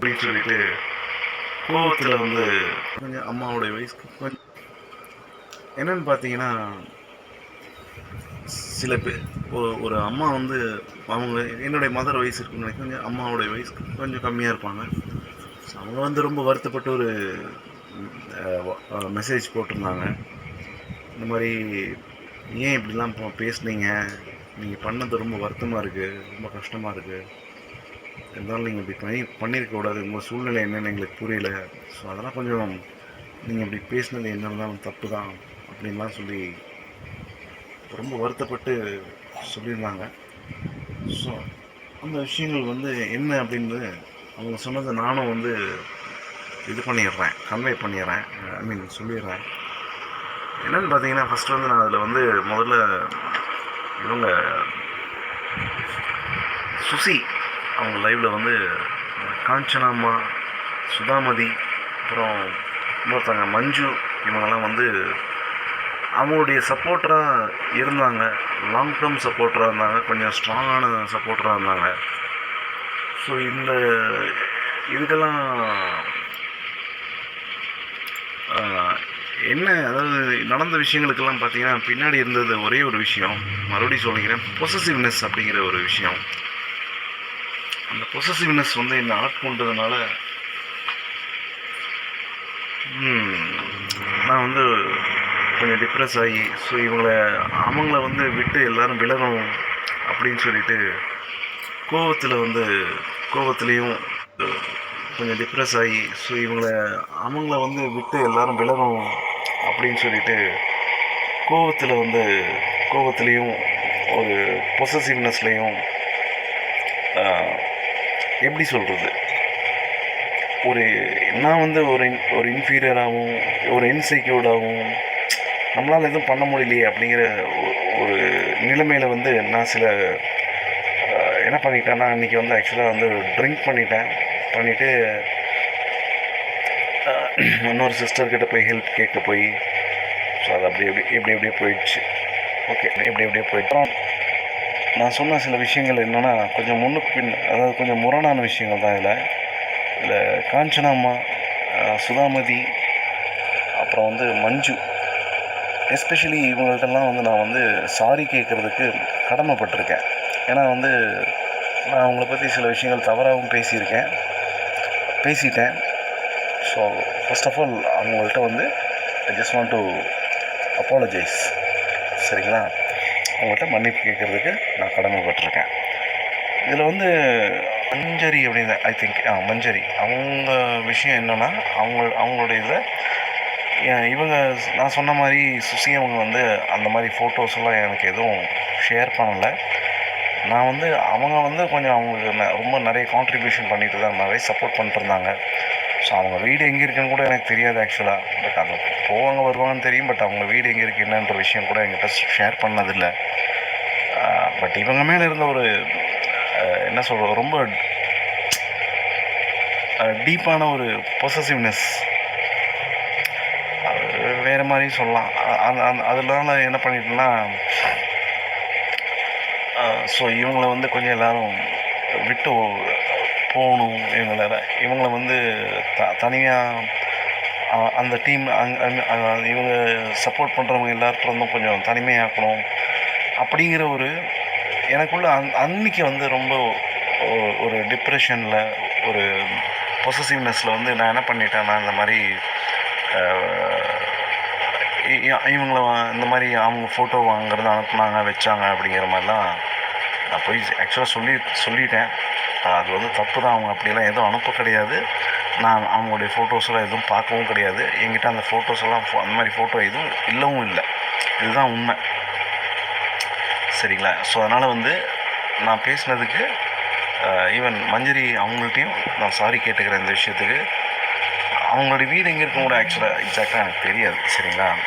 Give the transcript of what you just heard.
அப்படின்னு சொல்லிட்டு கோவத்தில் வந்து கொஞ்சம் அம்மாவுடைய வயசுக்கு கொஞ்சம் என்னன்னு பார்த்தீங்கன்னா சில பேர் ஒரு அம்மா வந்து அவங்க என்னுடைய மதர் வயசு இருக்குன்னு நினைக்கிறேன். கொஞ்சம் அம்மாவுடைய வயசுக்கு கொஞ்சம் கம்மியாக இருப்பாங்க. அவங்க வந்து ரொம்ப வருத்தப்பட்டு ஒரு மெசேஜ் போட்டிருந்தாங்க. இந்த மாதிரி ஏன் இப்படிலாம் இப்போ பேசுனீங்க? நீங்கள் பண்ணது ரொம்ப வருத்தமாக இருக்குது ரொம்ப கஷ்டமாக இருக்குது இருந்தாலும் நீங்கள் இப்படி பண்ணி பண்ணியிருக்கக்கூடாது உங்கள் சூழ்நிலை என்னென்னு எங்களுக்கு புரியல. ஸோ அதெல்லாம் கொஞ்சம் நீங்கள் இப்படி பேசுனது என்ன இருந்தாலும் தப்பு தான் அப்படின்லாம் சொல்லி ரொம்ப வருத்தப்பட்டு சொல்லியிருந்தாங்க. ஸோ அந்த விஷயங்கள் வந்து என்ன அப்படின்னு அவங்க சொன்னதை நானும் வந்து இது பண்ணிடுறேன் கன்வே பண்ணிடுறேன். ஐ மீன் சொல்லிடுறேன். என்னன்னு பார்த்தீங்கன்னா ஃபஸ்ட்டு வந்து நான் அதில் வந்து முதல்ல இவங்க சுசி அவங்க லைவில் வந்து காஞ்சனாம்மா சுதாமதி அப்புறம் இன்னொருத்தவங்க மஞ்சு இவங்கெல்லாம் வந்து அவங்களுடைய சப்போர்ட்டராக இருந்தாங்க. லாங் டேர்ம் சப்போர்ட்டராக இருந்தாங்க. கொஞ்சம் ஸ்ட்ராங்கான சப்போர்ட்டராக இருந்தாங்க. ஸோ இந்த இதுக்கெல்லாம் என்ன அதாவது நடந்த விஷயங்களுக்கெல்லாம் பார்த்தீங்கன்னா பின்னாடி இருந்தது ஒரே ஒரு விஷயம். மறுபடியும் சொல்லிக்கிறேன். பொசசிவ்னஸ் அப்படிங்கிற ஒரு விஷயம். அந்த பொசசிவ்னஸ் வந்து என்னை ஆட்கொண்டதுனால நான் வந்து கொஞ்சம் டிப்ரெஸ் ஆகி ஸோ இவங்களை அவங்கள வந்து விட்டு எல்லோரும் விலகணும் அப்படின்னு சொல்லிட்டு கோவத்தில் வந்து கோவத்துலேயும் கொஞ்சம் டிப்ரெஸ் ஆகி ஸோ இவங்களை அவங்கள வந்து விட்டு எல்லோரும் விலகணும் அப்படின்னு சொல்லிட்டு கோவத்தில் வந்து கோவத்துலேயும் ஒரு பொசசிவ்னஸ்லேயும் எப்படி சொல்கிறது ஒரு நான் வந்து ஒரு ஒரு இன்ஃபீரியராகவும் ஒரு இன்செக்யூர்டாகவும் நம்மளால் எதுவும் பண்ண முடியலையே அப்படிங்கிற ஒரு நிலைமையில் வந்து நான் சில என்ன பண்ணிட்டேன்னா இன்றைக்கி வந்து ஆக்சுவலாக வந்து ட்ரிங்க் பண்ணிட்டேன். பண்ணிவிட்டு இன்னொரு சிஸ்டர்கிட்ட போய் ஹெல்ப் கேட்க போய் ஸோ அது அப்படி எப்படி எப்படி எப்படியே போயிடுச்சு. ஓகே எப்படி எப்படியே போயிட்டோம் நான் சொன்ன சில விஷயங்கள் என்னென்னா கொஞ்சம் முன்னுக்கு பின் அதாவது கொஞ்சம் முரணான விஷயங்கள் தான் இதில். இதில் காஞ்சனாம்மா சுதாமதி அப்புறம் வந்து மஞ்சு. எஸ்பெஷலி இவங்கள்ட்டெல்லாம் வந்து நான் வந்து சாரி கேட்குறதுக்கு கடமைப்பட்டிருக்கேன். ஏன்னா வந்து நான் அவங்கள பற்றி சில விஷயங்கள் தவறாகவும் பேசியிருக்கேன். பேசிட்டேன். ஸோ ஃபர்ஸ்ட் ஆஃப் ஆல் அவங்கள்ட்ட வந்து I just want to apologise சரிங்களா? அவங்கள்ட்ட மன்னிப்பு கேட்குறதுக்கு நான் கடமைப்பட்டிருக்கேன். இதில் வந்து மஞ்சரி அப்படின்னு ஐ திங்க் ஆ மஞ்சரி. அவங்க விஷயம் என்னென்னா அவங்க அவங்களுடைய இதில் இவங்க நான் சொன்ன மாதிரி சுசி அவங்க வந்து அந்த மாதிரி ஃபோட்டோஸ்லாம் எனக்கு எதுவும் ஷேர் பண்ணலை. நான் வந்து அவங்க வந்து கொஞ்சம் அவங்களுக்கு ரொம்ப நிறைய கான்ட்ரிபியூஷன் பண்ணிட்டு தான் நிறைய சப்போர்ட் பண்ணிட்டு இருந்தாங்க. அவங்க வீடு எங்கே இருக்குன்னு கூட எனக்கு தெரியாது ஆக்சுவலாக பட் அவங்க போவாங்க வருவாங்கன்னு தெரியும் பட் அவங்க வீடு எங்கே இருக்குது என்னன்ற விஷயம் கூட என்கிட்ட ஷேர் பண்ணதில்லை. பட் இவங்க மேலே இருந்த ஒரு என்ன சொல்கிறது ரொம்ப டீப்பான ஒரு பொசசிவ்னஸ் வேறு மாதிரியும் சொல்லலாம். அ- அந்த அந்த அதனால என்ன பண்ணிட்டேன்னா ஸோ இவங்கள வந்து கொஞ்சம் எல்லோரும் விட்டு போகணும். இவங்கள இவங்கள வந்து த தனியாக அந்த டீம் அங் அங் இவங்க சப்போர்ட் பண்ணுறவங்க எல்லாத்துலேருந்தும் கொஞ்சம் தனிமையாக்கணும் அப்படிங்கிற ஒரு எனக்குள்ள அந் அன்னைக்கு வந்து ரொம்ப ஒரு டிப்ரெஷனில் ஒரு பொசசிவ்னஸில் வந்து நான் என்ன பண்ணிட்டேன்னா இந்த மாதிரி இவங்கள இந்த மாதிரி அவங்க ஃபோட்டோ வாங்குறது அனுப்புனாங்க வச்சாங்க அப்படிங்கிற மாதிரிலாம் நான் போய் ஆக்சுவலாக சொல்லி சொல்லிட்டேன். அது வந்து தப்பு தான் அவங்க அப்படியெல்லாம் எதுவும் அனுப்ப கிடையாது. நான் அவங்களுடைய ஃபோட்டோஸ்லாம் எதுவும் பார்க்கவும் கிடையாது. என்கிட்ட அந்த ஃபோட்டோஸ் எல்லாம் ஃபோ- அந்த மாதிரி ஃபோட்டோ எதுவும் இல்லவும் இல்லை. இதுதான் உண்மை. சரிங்களா? ஸோ அதனால் வந்து நான் பேசினதுக்கு ஈவன் மஞ்சரி அவங்கள்ட்டையும் நான் சாரி கேட்டுக்கிறேன் இந்த விஷயத்துக்கு. அவங்களுடைய வீடு எங்கே இருக்கும் கூட ஆக்சுவலாக எக்ஸாக்டாக எனக்கு தெரியாது. சரிங்களா?